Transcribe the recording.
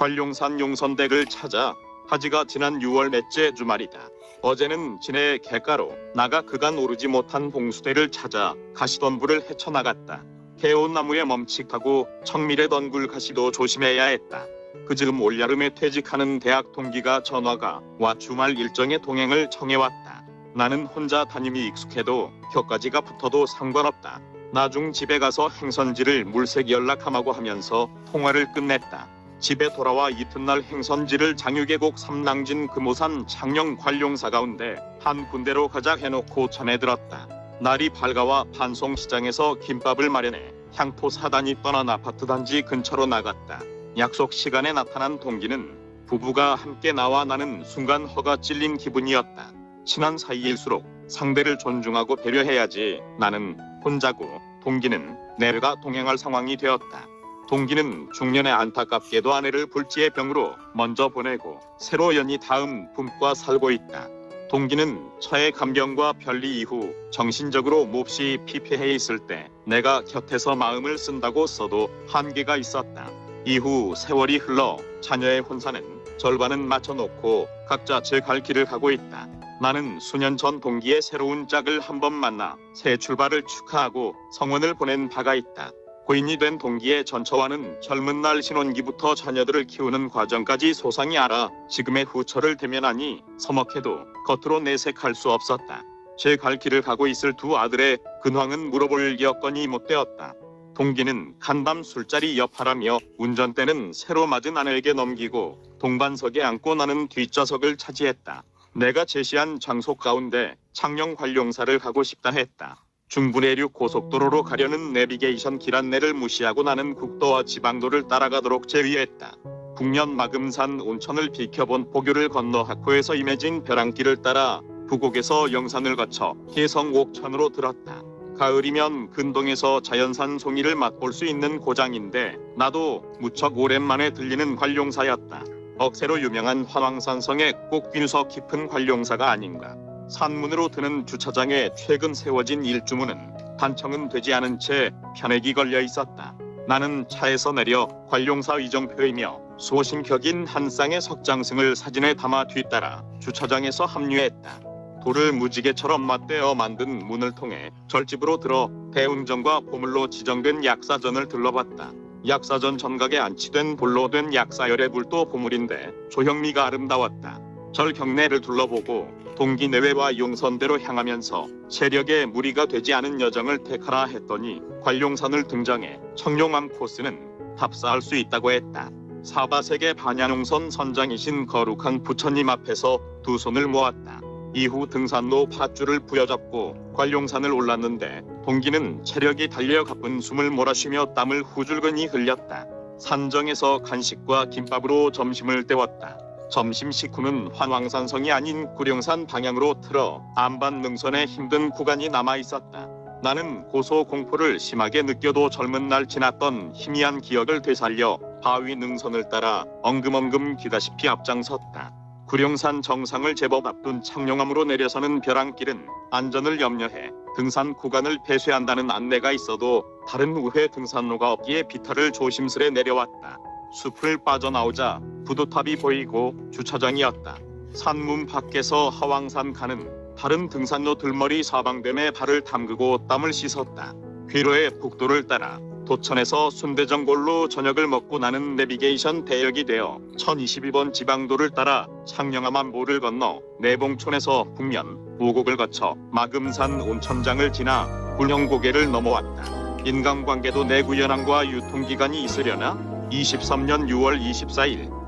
관룡산 용선댁을 찾아 하지가 지난 6월 넷째 주말이다. 어제는 진해 갯가로 나가 그간 오르지 못한 봉수대를 찾아 가시덤불을 헤쳐나갔다. 개온나무에 멈칫하고 청밀의 던굴 가시도 조심해야 했다. 그 즈음 올여름에 퇴직하는 대학 동기가 전화가 와 주말 일정에 동행을 청해왔다. 나는 혼자 다님이 익숙해도 혀까지가 붙어도 상관없다. 나중 집에 가서 행선지를 물색 연락함하고 하면서 통화를 끝냈다. 집에 돌아와 이튿날 행선지를 장유계곡 삼랑진 금오산 창녕 관룡사 가운데 한 군데로 가자 해놓고 전해들었다. 날이 밝아와 반송시장에서 김밥을 마련해 향토 사단이 떠난 아파트 단지 근처로 나갔다. 약속 시간에 나타난 동기는 부부가 함께 나와 나는 순간 허가 찔린 기분이었다. 친한 사이일수록 상대를 존중하고 배려해야지 나는 혼자고 동기는 내가 동행할 상황이 되었다. 동기는 중년에 안타깝게도 아내를 불치의 병으로 먼저 보내고 새로 연이 다음 붐과 살고 있다. 동기는 처의 감경과 별리 이후 정신적으로 몹시 피폐해 있을 때 내가 곁에서 마음을 쓴다고 써도 한계가 있었다. 이후 세월이 흘러 자녀의 혼사는 절반은 맞춰놓고 각자 제 갈 길을 가고 있다. 나는 수년 전 동기의 새로운 짝을 한 번 만나 새 출발을 축하하고 성원을 보낸 바가 있다. 고인이 된 동기의 전처와는 젊은 날 신혼기부터 자녀들을 키우는 과정까지 소상히 알아 지금의 후처를 대면하니 서먹해도 겉으로 내색할 수 없었다. 제 갈 길을 가고 있을 두 아들의 근황은 물어볼 여건이 못 되었다. 동기는 간밤 술자리 여파라며 운전대는 새로 맞은 아내에게 넘기고 동반석에 앉고 나는 뒷좌석을 차지했다. 내가 제시한 장소 가운데 창녕 관룡사를 가고 싶다 했다. 중부내륙 고속도로로 가려는 내비게이션 길 안내를 무시하고 나는 국도와 지방도를 따라가도록 제의했다. 북년 마금산 온천을 비켜본 포교를 건너 학포에서 임해진 벼랑길을 따라 부곡에서 영산을 거쳐 해성 옥천으로 들었다. 가을이면 근동에서 자연산 송이를 맛볼 수 있는 고장인데 나도 무척 오랜만에 들리는 관룡사였다. 억새로 유명한 화왕산성의 꼭 비누서 깊은 관룡사가 아닌가. 산문으로 드는 주차장에 최근 세워진 일주문은 단청은 되지 않은 채 편액이 걸려 있었다. 나는 차에서 내려 관룡사 이정표이며 소신 격인 한 쌍의 석장승을 사진에 담아 뒤따라 주차장에서 합류했다. 돌을 무지개처럼 맞대어 만든 문을 통해 절집으로 들어 대웅전과 보물로 지정된 약사전을 들러봤다. 약사전 전각에 안치된 볼로 된 약사열의 불도 보물인데 조형미가 아름다웠다. 절 경내를 둘러보고 동기 내외와 용선대로 향하면서 세력에 무리가 되지 않은 여정을 택하라 했더니 관룡산을 등정해 청룡암 코스는 답사할 수 있다고 했다. 사바세계 반야농선 선장이신 거룩한 부처님 앞에서 두 손을 모았다. 이후 등산로 밧줄을 부여잡고 관룡산을 올랐는데 동기는 체력이 달려 가쁜 숨을 몰아쉬며 땀을 후줄근히 흘렸다. 산정에서 간식과 김밥으로 점심을 때웠다. 점심 식후는 환왕산성이 아닌 구룡산 방향으로 틀어 안반 능선에 힘든 구간이 남아 있었다. 나는 고소 공포를 심하게 느껴도 젊은 날 지났던 희미한 기억을 되살려 바위 능선을 따라 엉금엉금 기다시피 앞장섰다. 구룡산 정상을 제법 앞둔 창룡암으로 내려서는 벼랑길은 안전을 염려해 등산 구간을 폐쇄한다는 안내가 있어도 다른 우회 등산로가 없기에 비탈을 조심스레 내려왔다. 숲을 빠져나오자 부두탑이 보이고 주차장이었다. 산문 밖에서 하왕산 가는 다른 등산로 들머리 사방댐에 발을 담그고 땀을 씻었다. 귀로의 북도를 따라 도천에서 순대전골로 저녁을 먹고 나는 내비게이션 대역이 되어 1021번 지방도를 따라 창녕암 안보를 건너 내봉촌에서 북면 우곡을 거쳐 마금산 온천장을 지나 군형고개를 넘어왔다. 인간관계도 내구현황과 유통기간이 있으려나? 23년 6월 24일